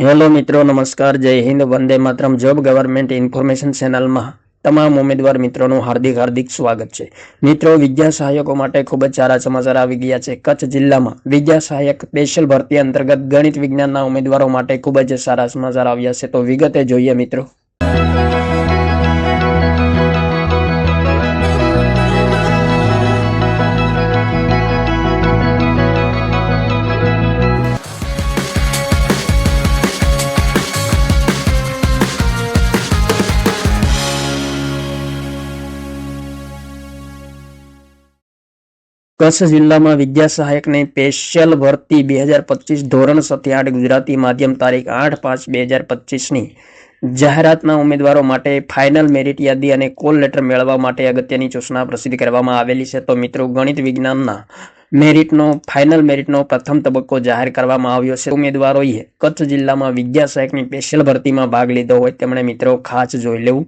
Hello મિત્રો, નમસ્કાર, જય હિન્દ, વંદે માતરમ. જોબ ગવર્મેન્ટ ઇન્ફોર્મેશન ચેનલમાં તમામ ઉમેદવાર મિત્રોનું હાર્દિક હાર્દિક સ્વાગત છે. મિત્રો, વિદ્યા સહાયકો માટે ખૂબ જ સારા સમાચાર આવી ગયા છે. કચ્છ જિલ્લામાં વિદ્યા સહાયક સ્પેશિયલ ભરતી અંતર્ગત ગણિત વિજ્ઞાનના ઉમેદવારો માટે ખૂબ જ સારા સમાચાર આવ્યા છે. તો વિગતે જોઈએ મિત્રો. કચ્છ જિલ્લામાં વિદ્યા સહાયકને સ્પેશિયલ ભરતી બે હજાર પચીસ ધોરણ સત્યાઠ ગુજરાતી માધ્યમ તારીખ આઠ પાંચ બે હજાર પચીસની. જાહેરાતના ઉમેદવારો માટે ફાઇનલ મેરિટ યાદી અને કોલ લેટર મેળવવા માટે અગત્યની સૂચના પ્રસિદ્ધ કરવામાં આવેલી છે. તો મિત્રો, ગણિત વિજ્ઞાનના મેરિટનો ફાઇનલ મેરિટનો પ્રથમ તબક્કો જાહેર કરવામાં આવ્યો છે. ઉમેદવારોએ કચ્છ જિલ્લામાં વિદ્યા સહાયકની સ્પેશિયલ ભરતીમાં ભાગ લીધો હોય તેમણે મિત્રો ખાસ જોઈ લેવું.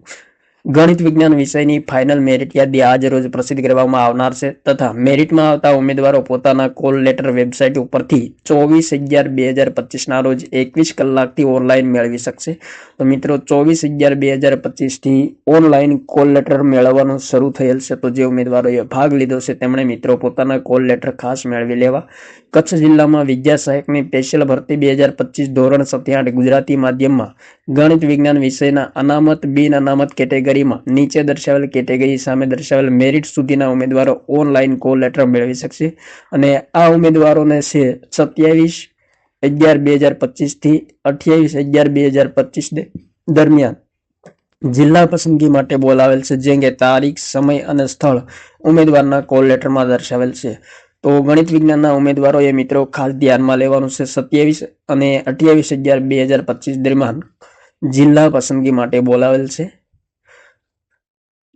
ગણિત વિજ્ઞાન વિષયની ફાઇનલ મેરિટ યાદી આજ રોજ પ્રસિદ્ધ કરવામાં આવનાર છે તથા મેરિટમાં આવતા ઉમેદવારો પોતાના કોલ લેટર વેબસાઇટ ઉપરથી ચોવીસ અગિયાર બે હજાર પચીસના રોજ એકવીસ કલાકથી ઓનલાઈન મેળવી શકશે. તો મિત્રો, ચોવીસ અગિયાર બે હજાર પચીસથી ઓનલાઈન કોલ લેટર મેળવવાનું શરૂ થયેલ છે. તો જે ઉમેદવારોએ ભાગ લીધો છે, તેમણે મિત્રો પોતાના કોલ લેટર ખાસ મેળવી લેવા. કચ્છ જિલ્લામાં વિદ્યા સહાયકની સ્પેશિયલ ભરતી બે હજાર પચીસ ધોરણ સત્યાઠ ગુજરાતી માધ્યમમાં ગણિત વિજ્ઞાન વિષયના અનામત બિન અનામત કેટેગરીમાં નીચે દર્શાવેલ કેટેગરી સામે દર્શાવેલ મેરિટ સુધીના ઉમેદવારો ઓનલાઈન કોલ લેટર મેળવી શકશે. અને આ ઉમેદવારોને છે સત્યાવીસ અગિયાર બે હજાર પચીસથી અઠ્યાવીસ અગિયાર બે હજાર પચીસ દરમિયાન જિલ્લા પસંદગી માટે બોલાવેલ છે જે અંગે તારીખ, સમય અને સ્થળ ઉમેદવારના કોલ લેટરમાં દર્શાવેલ છે. તો ગણિત વિજ્ઞાનના ઉમેદવારોએ મિત્રો ખાસ ધ્યાનમાં લેવાનું છે, સત્યાવીસ અને અઠ્યાવીસ અગિયાર બે હજાર પચીસ દરમિયાન જિલ્લા પસંદગી માટે બોલાવેલ છે.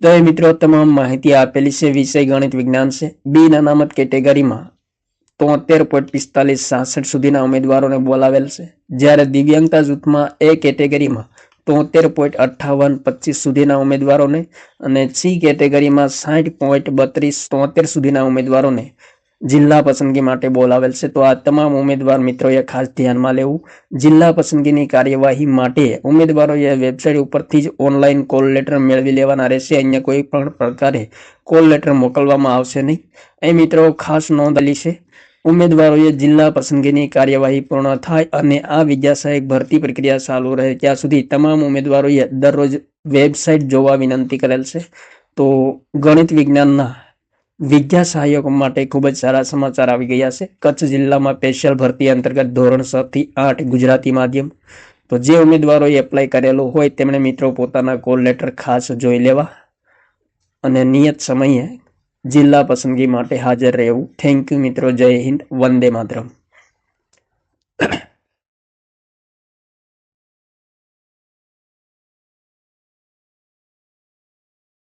તો એ મિત્રો તમામ માહિતી આપેલી છે. વિષય ગણિત વિજ્ઞાન છે. બી અનામત કેટેગરીમાં તોતેર પોઈન્ટ પિસ્તાલીસ સાસઠ સુધીના ઉમેદવારોને બોલાવેલ છે. જ્યારે દિવ્યાંગતા જૂથમાં એ કેટેગરીમાં તોતેર પોઈન્ટ અઠ્ઠાવન પચીસ સુધીના ઉમેદવારોને અને સી કેટેગરીમાં સાઠ પોઈન્ટ બત્રીસ તોતેર સુધીના ઉમેદવારોને જિલ્લા પસંદગી માટે બોલાવેલ છે. તો આ તમામ ઉમેદવાર મિત્રોએ ખાસ ધ્યાનમાં લેવું. જિલ્લા પસંદગીની કાર્યવાહી માટે ઉમેદવારોએ વેબસાઇટ ઉપરથી જ ઓનલાઈન કોલ લેટર મેળવી લેવાના રહેશે. અન્ય કોઈ પણ પ્રકારે કોલ લેટર મોકલવામાં આવશે નહીં. એ મિત્રો ખાસ નોંધેલી છે. ઉમેદવારોએ જિલ્લા પસંદગીની કાર્યવાહી પૂર્ણ થાય અને આ વિદ્યા સહાયક ભરતી પ્રક્રિયા ચાલુ રહે ત્યાં સુધી તમામ ઉમેદવારોએ દરરોજ વેબસાઇટ જોવા વિનંતી કરેલ છે. તો ગણિત વિજ્ઞાનના વિદ્યા સહાયકો માટે ખૂબ જ સારા સમાચાર આવી ગયા છે. કચ્છ જિલ્લામાં સ્પેશિયલ ભરતી અંતર્ગત ધોરણ છ થી આઠ ગુજરાતી માધ્યમ. તો જે ઉમેદવારોએ એપ્લાય કરેલું હોય તેમણે મિત્રો પોતાના કોલ લેટર ખાસ જોઈ લેવા. અને નિયત સમયે જિલ્લા પસંદગી માટે હાજર રહેવું. થેન્ક યુ મિત્રો. જય હિન્દ. વંદે માતરમ.